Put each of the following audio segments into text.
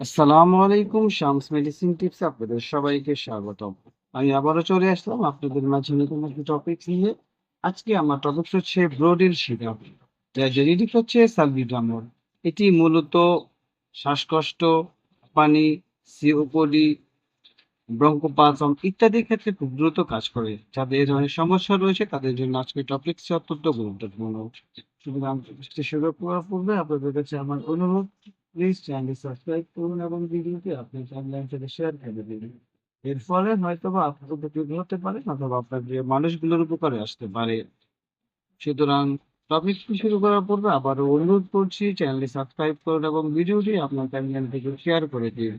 আসসালামু আলাইকুম, Shams medicine tips আপনাদের সবাইকে স্বাগতম। আমি আবারও চলে আসলাম আপনাদের মাঝে নতুন একটা টপিক নিয়ে। আজকে আমার টপিক হচ্ছে ব্রোডের সিরাপ যার জেনেটিক হচ্ছে সালবিটামল এটি মূলত শ্বাসকষ্ট, পানি সিওপডি ব্রঙ্কোপাসম ইত্যাদির ক্ষেত্রে খুব দ্রুত কাজ করে। যাদের এই ধরনের সমস্যা রয়েছে, তাদের জন্য আজকে টপিকটি অত্যন্ত গুরুত্বপূর্ণ। সুতরাং শুরু করার পূর্বে আপনাদের কাছে আমার অনুরোধ প্লিজ চ্যানেলটি সাবস্ক্রাইব করুন এবং ভিডিওটি আপনি টাইমলাইন থেকে শেয়ার করে দিন। এর ফলে হয়তোবা আপনার উপকৃত হতে পারে অথবা আপনার যে মানুষগুলোর উপকারে আসতে পারে। সুতরাং টপিকটি শুরু করার পূর্বে আবারও অনুরোধ করছি চ্যানেলটি সাবস্ক্রাইব করুন এবং ভিডিওটি আপনার টাইমলাইন থেকে শেয়ার করে দিন।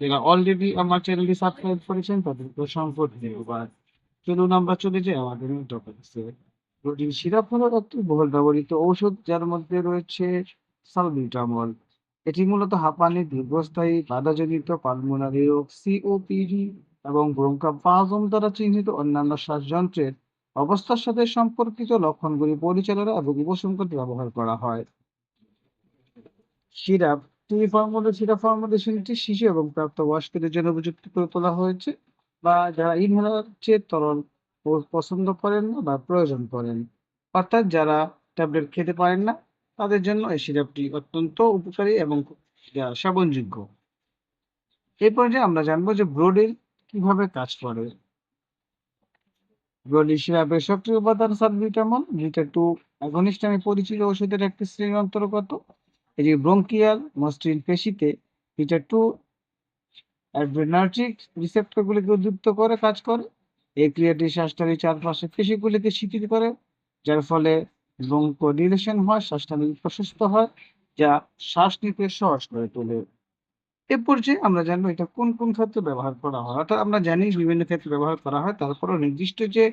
যারা অলরেডি আমার চ্যানেলটি সাবস্ক্রাইব করেছেন, তাদেরকে অসংখ্য ধন্যবাদ। চলুন আমরা চলে যাই আমাদের টপিকসে প্রোটিন সিরাপ হলো একটি বহুল ব্যবহৃত ঔষধ, যার মধ্যে রয়েছে সালবিটামল এটি মূলত হাঁপানি দীর্ঘস্থায়ী বাধাজনিত পালমোনারি রোগ সিওপিডি এবং ব্রঙ্কাপাজম দ্বারা চিহ্নিত অন্যান্য শ্বাসযন্ত্রের অবস্থার সাথে সম্পর্কিত লক্ষণগুলি পরিচালনা এবং করতে ব্যবহার করা হয়। সিরাপ, টি ফর্মুলা সিরাপ ফর্মুলেশনটি শিশু এবং প্রাপ্তবয়স্কদের জন্য উপযুক্ত করে তোলা হয়েছে বা যারা ইনহেলার চেয়ে তরল পছন্দ করেন না বা প্রয়োজন করেন। অর্থাৎ যারা ট্যাবলেট খেতে পারেন না তাদের জন্য এই সিরাপটি অত্যন্ত উপকারী এবং সেবনযোগ্য। এই পর্যায়ে আমরা জানব যে ব্রোডের কীভাবে কাজ করে। ব্রোডি সিরাপের সক্রিয় উপাদান সালবিটামল যেটা টু অ্যাগনিস্ট নামে পরিচিত ওষুধের একটি শ্রেণির অন্তর্গত। এটি ব্রঙ্কিয়াল মসৃণ পেশিতে বিটা টু অ্যাড্রেনার্জিক রিসেপ্টরগুলিকে উদ্দীপ্ত করে কাজ করে। এই ক্রিয়াটি শ্বাসনালীর চারপাশে পেশিগুলিকে শিথিল করে, যার ফলে ব্রঙ্কোডিলেশন হয় শ্বাসনালী প্রশস্ত হয়, যা শ্বাস নিতে সহজ করে তোলে। এ পর্যায়ে আমরা জানব এটা কোন কোন ক্ষেত্রে ব্যবহার করা হয়। অর্থাৎ আমরা জানি বিভিন্ন ক্ষেত্রে ব্যবহার করা হয়, তারপরও নির্দিষ্ট যে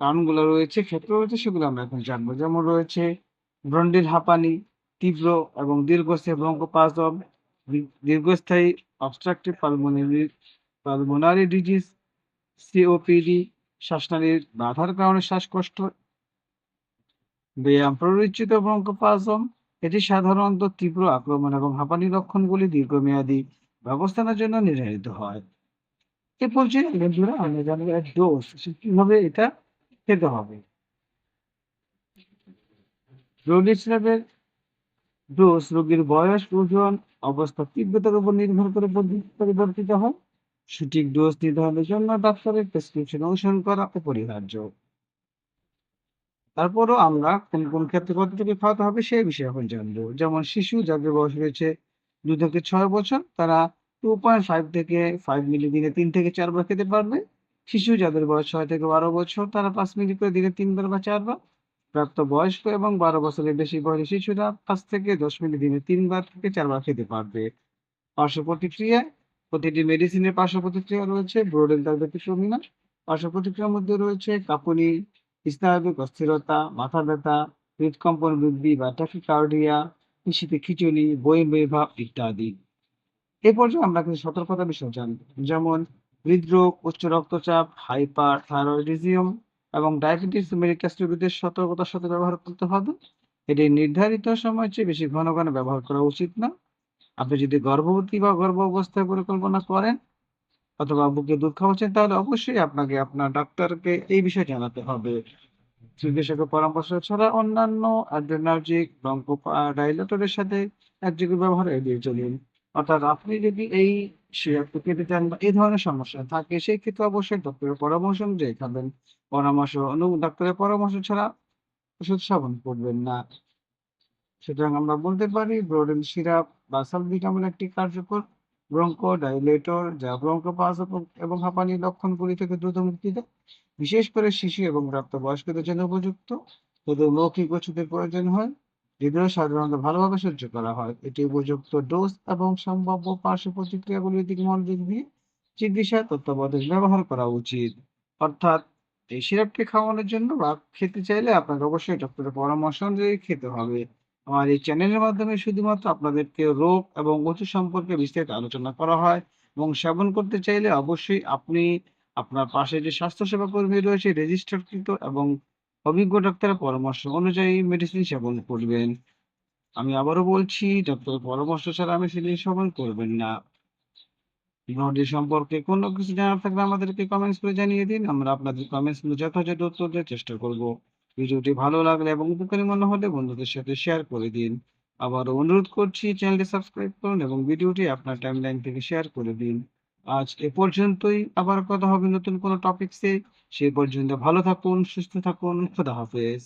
কারণগুলো রয়েছে, ক্ষেত্র রয়েছে, সেগুলো আমরা এখন জানব। যেমন রয়েছে ব্রন্ডির হাঁপানি, তীব্র এবং দীর্ঘস্থায়ী ব্রঙ্কোপাজম দীর্ঘস্থায়ী obstructive pulmonary pulmonary disease COPD শ্বাসনালীর বাধার কারণে শ্বাসকষ্ট ব্যায়াম, প্ররোচিত ব্রঙ্কোপাজম এটি সাধারণত তীব্র আক্রমণ এবং হাঁপানি লক্ষণগুলি দীর্ঘমেয়াদী ব্যবস্থানের জন্য নির্ধারিত হয়। এ বন্ধুরা আমরা ডোজ কীভাবে এটা খেতে হবে। রোগীর ডোজ রোগীর বয়স, ওজন, অবস্থা তীব্রতার উপর নির্ভর করে পরিবর্তিত হয়। সঠিক ডোজ নির্ধারণের জন্য ডাক্তারের প্রেসক্রিপশন অনুসরণ করা অপরিহার্য। তারপরও আমরা কোন কোন ক্ষেত্রে কতটুকু খাওয়াতে হবে সেই বিষয়ে এখন জানব। যেমন শিশু যাদের বয়স রয়েছে দু থেকে ছয় বছর, তারা টু পয়েন্ট ফাইভ থেকে ফাইভ মিলি দিনে তিন থেকে চারবার খেতে পারবে। শিশু যাদের বয়স ছয় থেকে বারো বছর, তারা পাঁচ মিলি করে দিনে তিনবার বা চারবার। প্রাপ্ত বয়স্ক এবং বারো বছরের বেশি বয়সী শিশুরা পাঁচ থেকে দশ মিলি দিনে তিনবার থেকে চারবার খেতে পারবে। পার্শ্ব প্রতিক্রিয়া, প্রতিটি মেডিসিনের পার্শ্ব প্রতিক্রিয়া রয়েছে ব্রোডেল তার ব্যতিক্রমী পার্শ্ব প্রতিক্রিয়ার মধ্যে রয়েছে কাঁপুনি স্নায়বিক অস্থিরতা, মাথা ব্যথা হৃদকম্পন বৃদ্ধি বা ট্যাকিকার্ডিয়া পিসিতে খিচুনি বই ভাব ইত্যাদি। এ পর্যায়ে আমরা কিছু সতর্কতা বিষয় জানব, যেমন হৃদরোগ, উচ্চ রক্তচাপ হাইপার থাইরয়েডিজম এবং ডায়াবেটিস মেডিকাস রোগীদের সতর্কতার সাথে ব্যবহার করতে হবে। এটি নির্ধারিত সময়ের চেয়ে বেশি ঘন ঘন ব্যবহার করা উচিত না। আপনি যদি গর্ভবতী বা গর্ভ অবস্থায় পরিকল্পনা করেন অথবা বুকে দুধ খাওয়াচ্ছেন, তাহলে অবশ্যই আপনাকে, আপনার ডাক্তারকে এই বিষয়ে জানাতে হবে। চিকিৎসকের পরামর্শ ছাড়া অন্যান্য অ্যাড্রেনার্জিক ব্রঙ্কোডাইলেটরের সাথে একযোগে ব্যবহার এড়িয়ে চলুন। অর্থাৎ আপনি যদি এই সিরাপটি খেতে চান বা এই ধরনের সমস্যা থাকে, সেই ক্ষেত্রে অবশ্যই ডক্টরের পরামর্শ অনুযায়ী খাবেন। পরামর্শ ডাক্তারের পরামর্শ ছাড়া ওষুধ সেবন করবেন না। সুতরাং আমরা বলতে পারি, ব্রোডেন সিরাপ বা সালবিটামল একটি কার্যকর ব্রঙ্কোডাইলেটর, যা ব্রঙ্কোপাস এবং হাঁপানি লক্ষণগুলি থেকে দ্রুত মুক্তি দেয়। বিশেষ করে শিশু এবং প্রাপ্তবয়স্কদের জন্য উপযুক্ত। যদি মৌখিক ওষুধের প্রয়োজন হয়, যেগুলো সাধারণত ভালোভাবে সহ্য করা হয়। এটি উপযুক্ত ডোজ এবং সম্ভাব্য পার্শ্ব প্রতিক্রিয়াগুলির দিকে মনোযোগ দিয়ে চিকিৎসা তত্ত্বাবধান ব্যবহার করা উচিত। অর্থাৎ, এই সিরাপটি খাওয়ানোর জন্য বা খেতে চাইলে আপনাকে অবশ্যই ডক্টরের পরামর্শ অনুযায়ী খেতে হবে। আমার এই চ্যানেলের মাধ্যমে শুধুমাত্র আপনাদেরকে রোগ এবং ওষুধ সম্পর্কে বিস্তারিত আলোচনা করা হয় এবং সেবন করতে চাইলে অবশ্যই আপনি আপনার পাশে যে স্বাস্থ্যসেবা কর্মী রয়েছে রেজিস্টারকৃত এবং অভিজ্ঞ ডাক্তারের পরামর্শ অনুযায়ী মেডিসিন সেবন করবেন আমি আবারও বলছি ডাক্তারের পরামর্শ ছাড়া আমি সিলিং সেবন করবেন না। ব্রডি সম্পর্কে কোনো কিছু জানার থাকলে আমাদেরকে কমেন্টস করে জানিয়ে দিন। আমরা আপনাদের কমেন্টসগুলো যথাযথ উত্তর দেওয়ার চেষ্টা করব। ভিডিওটি ভালো লাগলে এবং উপকারী মনে হলে বন্ধুদের সাথে শেয়ার করে দিন। আবারও অনুরোধ করছি চ্যানেলটি সাবস্ক্রাইব করুন এবং ভিডিওটি আপনার টাইমলাইন থেকে শেয়ার করে দিন। আজ এ পর্যন্তই আবার কথা হবে নতুন কোনো টপিকসে। সে পর্যন্ত ভালো থাকুন, সুস্থ থাকুন। খোদা হাফেজ।